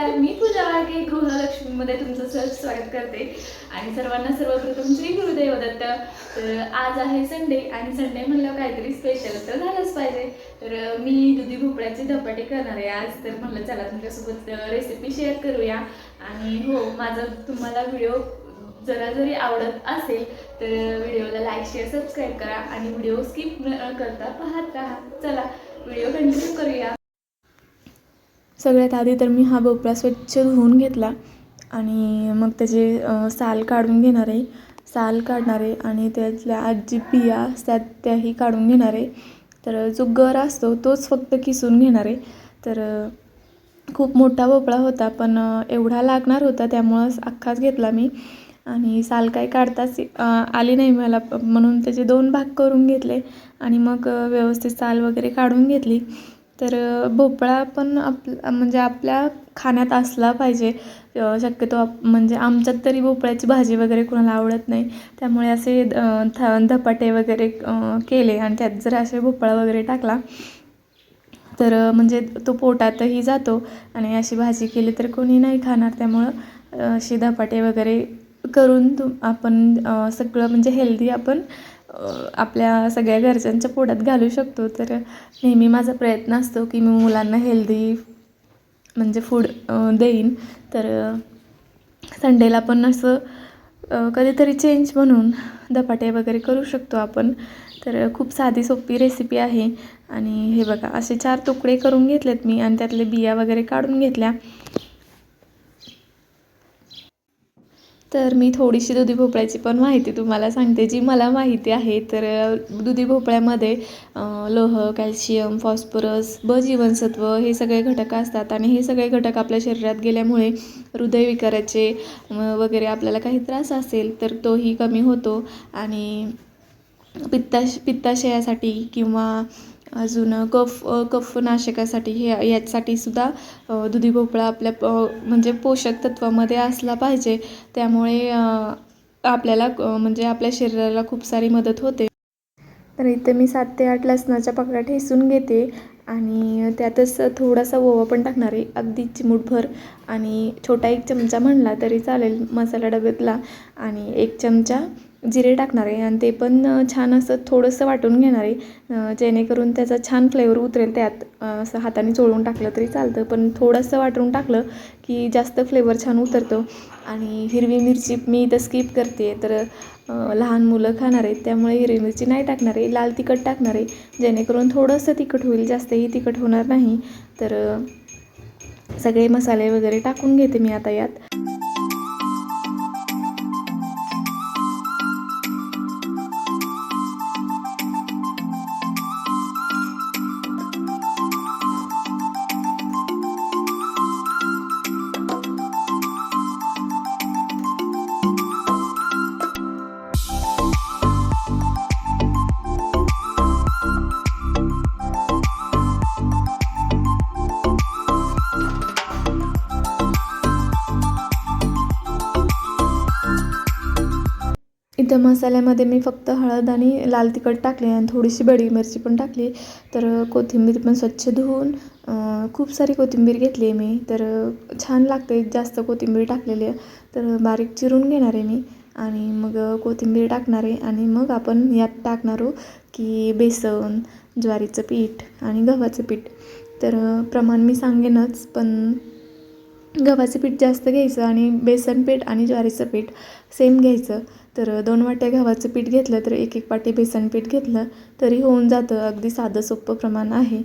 नमस्कार मी पूजा वाघे गृहलक्ष्मीमध्ये तुमचं सहज स्वागत करते. आणि सर्वांना सर्वप्रथम श्री गुरुदेव दत्त. तर आज आहे संडे आणि संडे म्हणलं काहीतरी स्पेशल तर झालंच पाहिजे. तर मी दुधी भोपळ्याची धपाटे करणार आहे आज. तर म्हणलं चला तुमच्यासोबत रेसिपी शेअर करूया. आणि हो माझा तुम्हाला व्हिडिओ जरा जरी आवडत असेल तर व्हिडिओला लाईक शेअर सबस्क्राईब करा. आणि व्हिडिओ स्किप न करता पाहत राहा. चला व्हिडिओ कंटिन्यू करूया. सगळ्यात आधी तर मी हा भोपळा स्वच्छ धुवून घेतला आणि मग त्याचे साल काढून घेणार आहे. साल काढणार आहे आणि त्यातल्या आजी बिया असतात त्याही काढून घेणार आहे. तर जो गर असतो तोच फक्त किसून घेणार आहे. तर खूप मोठा भोपळा होता पण एवढा लागणार होता त्यामुळं अख्खाच घेतला मी. आणि साल काही काढताच आली नाही मला म्हणून त्याचे दोन भाग करून घेतले आणि मग व्यवस्थित साल वगैरे काढून घेतली. तर भोपळा पण आप म्हणजे आपल्या खाण्यात असला पाहिजे. शक्यतो आप म्हणजे आमच्यात तरी भोपळ्याची भाजी वगैरे कोणाला आवडत नाही. त्यामुळे असे थ धपाटे वगैरे केले आणि त्यात जर असे भोपळा वगैरे टाकला तर म्हणजे तो पोटातही जातो आणि अशी भाजी केली तर कोणी नाही खाणार. त्यामुळं असे धपाटे वगैरे करून तु आपण सगळं म्हणजे हेल्दी आपण आपल्या सगळ्या घरच्यांच्या पोटात घालू शकतो. तर नेहमी माझा प्रयत्न असतो की मी मुलांना हेल्दी म्हणजे फूड देईन. तर संडेला पण असं कधीतरी चेंज म्हणून धपाटे वगैरे करू शकतो आपण. तर खूप साधी सोपी रेसिपी आहे. आणि हे बघा असे चार तुकडे करून घेतलेत मी आणि त्यातले बिया वगैरे काढून घेतल्या. तर मी थोडीशी दुधी भोपळ्याची पण माहिती तुम्हाला सांगते. जी मला माहिती आहे तर दुधी भोपळ्यामध्ये लोह कॅल्शियम फॉस्फरस ब जीवनसत्व हे सगळे घटक असतात आणि हे सगळे घटक आपल्या शरीरात गेल्यामुळे हृदयविकाराचे वगैरे आपल्याला काही त्रास असेल तर तोही कमी होतो. आणि पित्ताश पित्ताशयासाठी किंवा अजून कफ कफनाशकासाठी हे याच्यासाठी सुद्धा दुधी भोपळा आपल्या प म्हणजे पोषक तत्वामध्ये असला पाहिजे. त्यामुळे आपल्याला म्हणजे आपल्या शरीराला खूप सारी मदत होते. तर इथं मी सात ते आठ लसणाच्या पाकळ्या ठेसून घेते आणि त्यातच थोडासा ओवा पण टाकणार आहे. अगदी चिमूटभर आणि छोटा एक चमचा म्हणला तरी चालेल मसाला डब्यातला. आणि एक चमचा जिरे टाकणार आहे आणि ते पण छान असं थोडंसं वाटून घेणार आहे. जेणेकरून त्याचा छान फ्लेवर उतरेल त्यात. असं हाताने चोळून टाकलं तरी चालतं पण थोडंसं वाटून टाकलं की जास्त फ्लेवर छान उतरतो. आणि हिरवी मिरची मी इथं स्किप करते तर लहान मुलं खाणार आहेत त्यामुळे हिरवी मिरची नाही टाकणार आहे. लाल तिखट टाकणार आहे जेणेकरून थोडंसं तिखट होईल जास्तही तिखट होणार नाही. तर सगळे मसाले वगैरे टाकून घेते मी आता यात. त्या मसाल्यामध्ये मी फक्त हळद आणि लाल तिखट टाकले आणि थोडीशी बडी मिरची पण टाकली. तर कोथिंबीर पण स्वच्छ धुवून खूप सारी कोथिंबीर घेतली आहे मी. तर छान लागते जास्त कोथिंबीर टाकलेली. आहे तर बारीक चिरून घेणार आहे मी आणि मग कोथिंबीर टाकणार आहे आणि मग आपण यात टाकणार आहोत की बेसन ज्वारीचं पीठ आणि गव्हाचं पीठ. तर प्रमाण मी सांगेनच पण गव्हाचं पीठ जास्त घ्यायचं आणि बेसन पीठ आणि ज्वारीचं पीठ सेम घ्यायचं. तर दोन वाट्या गव्हाचं पीठ घेतलं तर एक एक वाटी बेसन पीठ घेतलं तरी होऊन जातं. अगदी साधं सोपं प्रमाण आहे.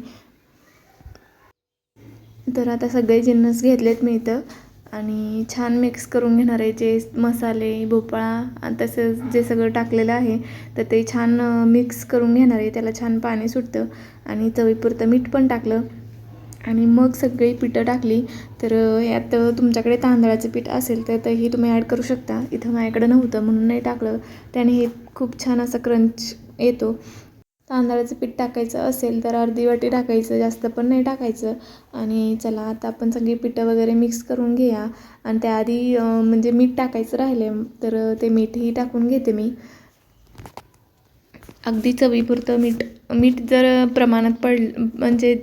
तर आता सगळे जिन्नस घेतलेत मी इथं. आणि छान मिक्स करून घेणार आहे जे मसाले भोपळा आणि तसंच जे सगळं टाकलेलं आहे तर ते छान मिक्स करून घेणार आहे. त्याला छान पाणी सुटतं. आणि चवीपुरतं मीठ पण टाकलं. आणि मग सगळी पिठं टाकली तर यात तुमच्याकडे तांदळाचं पीठ असेल तर तेही तुम्ही ॲड करू शकता. इथं माझ्याकडे नव्हतं म्हणून नाही टाकलं. त्याने हे खूप छान असा क्रंच येतो. तांदळाचं पीठ टाकायचं असेल तर अर्धी वाटी टाकायचं जास्त पण नाही टाकायचं. आणि चला आता आपण सगळी पिठं वगैरे मिक्स करून घेऊया आणि त्याआधी म्हणजे मीठ टाकायचं राहिले तर ते मीठही टाकून घेते मी. अगदी चवीपुरतं मीठ. मीठ जर प्रमाणात पड म्हणजे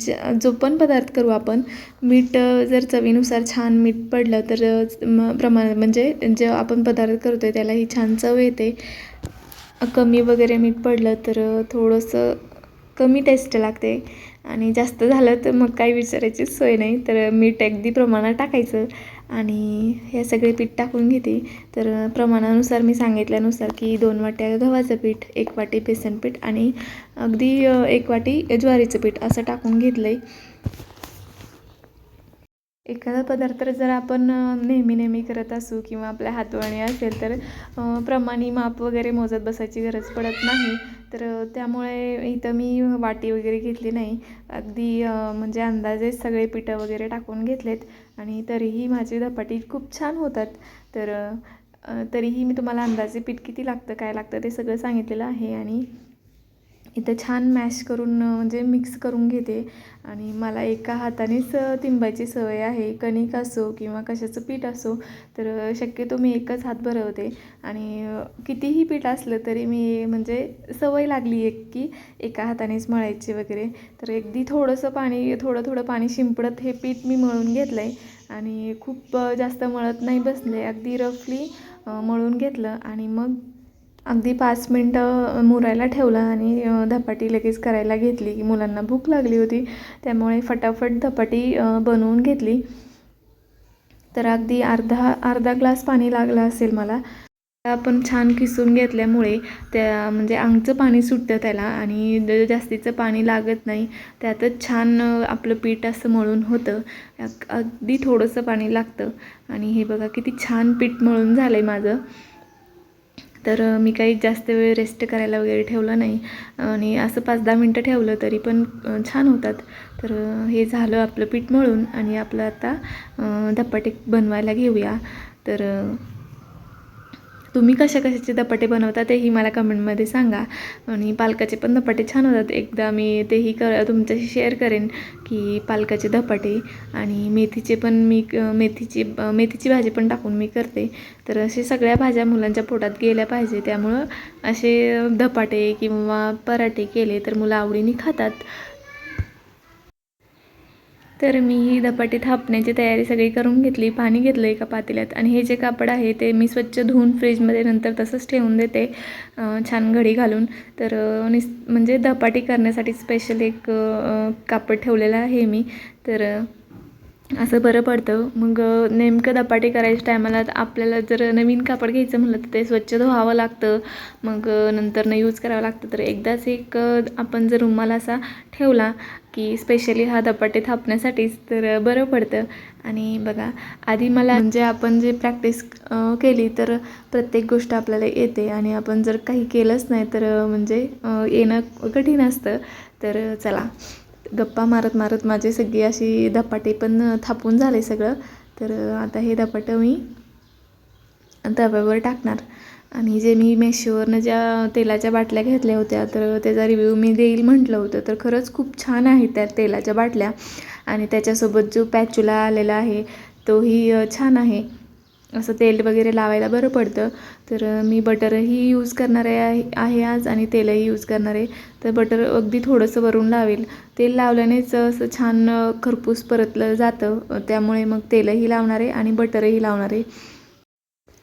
ज- जो पण पदार्थ करू आपण मीठ जर चवीनुसार छान मीठ पडलं तर म- प्रमाण म्हणजे जे आपण पदार्थ करतो आहे त्यालाही छान चव येते. कमी वगैरे मीठ पडलं तर थोडंसं कमी टेस्ट लागते. आणि जास्त झालं तर मग काही विचारायचीच सोय नाही. तर मीठ अगदी प्रमाणात टाकायचं. आणि हे सगळे पीठ टाकून घेते. तर प्रमाणानुसार मी सांगितल्यानुसार की दोन वाट्या गव्हाचं पीठ एक वाटी बेसन पीठ आणि अगदी एक वाटी ज्वारीचं पीठ असं टाकून घेतलं आहे एखादा पदार्थ जर आपण नेहमी नेहमी करत असू किंवा आपल्या हातवाणी असेल तर प्रमाणी माप वगैरे मोजत बसायची गरज पडत नाही. तर त्यामुळे इथं मी वाटी वगैरे घेतली नाही. अगदी म्हणजे अंदाजे सगळे पिठं वगैरे टाकून घेतलेत आणि तरीही माझी धपाटी खूप छान होतात. तर तरीही मी तुम्हाला अंदाजे पीठ किती लागतं काय लागतं ते सगळं सांगितलेलं आहे आणि इथं छान मॅश करून म्हणजे मिक्स करून घेते. आणि मला एका हातानेच तिंबायची सवय आहे. कणिक असो किंवा कशाचं पीठ असो तर शक्यतो मी एकच हात भरवते. आणि कितीही पीठ असलं तरी मी म्हणजे सवय लागली एक की एका हातानेच मळायची वगैरे. तर अगदी थोडंसं पाणी थोडं थोडं पाणी शिंपडत हे पीठ मी मळून घेतलं आहे आणि खूप जास्त मळत नाही बसले. अगदी रफली मळून घेतलं. आणि मग अगदी पाच मिनटं मुरायला ठेवलं आणि धपाटी लगेच करायला घेतली. की मुलांना भूक लागली होती त्यामुळे फटाफट धपाटी बनवून घेतली. तर अगदी अर्धा अर्धा ग्लास पाणी लागलं असेल मला. आपण छान किसून घेतल्यामुळे त्या म्हणजे आंगचं पाणी सुटतं त्याला आणि जास्तीचं पाणी लागत नाही. त्यातच छान आपलं पीठ असं मळून होतं. अगदी थोडंसं पाणी लागतं. आणि हे बघा किती छान पीठ मळून झालं आहे माझं. तर मी काही जास्त वेळ रेस्ट करायला वगैरे ठेवलं नाही. आणि असं पाच दहा मिनटं ठेवलं तरी पण छान होतात. तर हे झालं आपलं पीठ मळून आणि आपलं आता धप्पाटेक धपाटे बनवायला घेऊया. तर तुम्ही कशा कशाचे धपाटे बनवता तेही मला कमेंटमध्ये सांगा. आणि पालकाचे पण धपाटे छान होतात. एकदा मी तेही क तुमच्याशी शेअर करेन की पालकाचे धपाटे आणि मेथीचे पण मी मेथीची मेथीची भाजी पण टाकून मी करते. तर असे सगळ्या भाज्या मुलांच्या पोटात गेल्या पाहिजे. त्यामुळं असे धपाटे किंवा पराठे केले तर मुलं आवडीने खातात. तर मी ही धपाटी थापण्याची तयारी सगळी करून घेतली पाणी घेतलं एका पातेल्यात आणि हे जे कापड आहे ते मी स्वच्छ धुवून फ्रीजमध्ये नंतर तसंच ठेवून देते छान घडी घालून. तर निस म्हणजे धपाटी करण्यासाठी स्पेशल एक कापड ठेवलेलं आहे मी. तर असं बरं पडतं. मग नेमकं दपाटे करायच्या टायमाला आपल्याला जर नवीन कापड घ्यायचं म्हणलं तर ते स्वच्छ धुवावं लागतं. मग नंतरनं नंतर न यूज करावं लागतं. तर एकदाच एक आपण जर रुमाल असा ठेवला की स्पेशली हा दपाटे थापण्यासाठीच तर बरं पडतं. आणि बघा आधी मला म्हणजे आपण जे प्रॅक्टिस केली तर प्रत्येक गोष्ट आपल्याला येते. आणि आपण जर काही केलंच नाही तर म्हणजे येणं कठीण असतं. तर चला. गप्पा मारत मारत माझे सगळी अशी धपाटे पण थापून झाले सगळं. तर आता हे धपाटं मी तव्यावर टाकणार. आणि जे मी मेशोवरनं ज्या तेलाच्या बाटल्या घेतल्या होत्या तर त्याचा रिव्ह्यू मी देईल म्हटलं होतं. तर खरंच खूप छान आहे त्या तेलाच्या बाटल्या. आणि त्याच्यासोबत जो पॅचुला आलेला आहे तोही छान आहे. असं तेल वगैरे लावायला बरं पडतं. तर मी बटरही यूज करणार आहे आहे आज आणि तेलही यूज करणार. आहे तर बटर अगदी थोडंसं वरून लावेल. तेल लावल्यानेच असं छान खरपूस परतलं जातं. त्यामुळे मग तेलही लावणार आहे आणि बटरही लावणार. आहे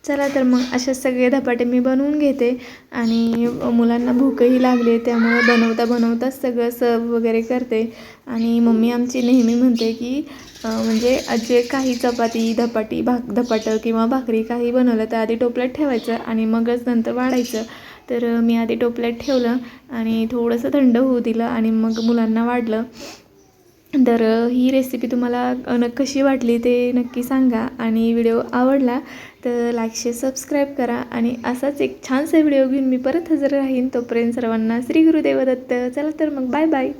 चला तर मग असे सगळे धपाटे मी बनवून घेते. आणि मुलांना भूकही लागली त्यामुळं बनवता बनवताच सगळं सर्व वगैरे करते. आणि मम्मी आमची नेहमी म्हणते की म्हणजे जे काही चपाती धपाटी भाक धपाटं किंवा भाकरी काही बनवलं तर आधी टोपल्यात ठेवायचं आणि मगच नंतर वाढायचं. तर मी आधी टोपल्यात ठेवलं आणि थोडंसं थंड होऊ दिलं आणि मग मुलांना वाढलं. तर ही रेसिपी तुम्हाला न कशी वाटली ते नक्की सांगा आणि व्हिडिओ आवडला तर लाईक शेअर सबस्क्राईब करा आणि असाच एक छानसा व्हिडिओ घेऊन मी परत हजर राहीन. तोपर्यंत सर्वांना श्री गुरुदेव दत्त. चला तर मग बाय बाय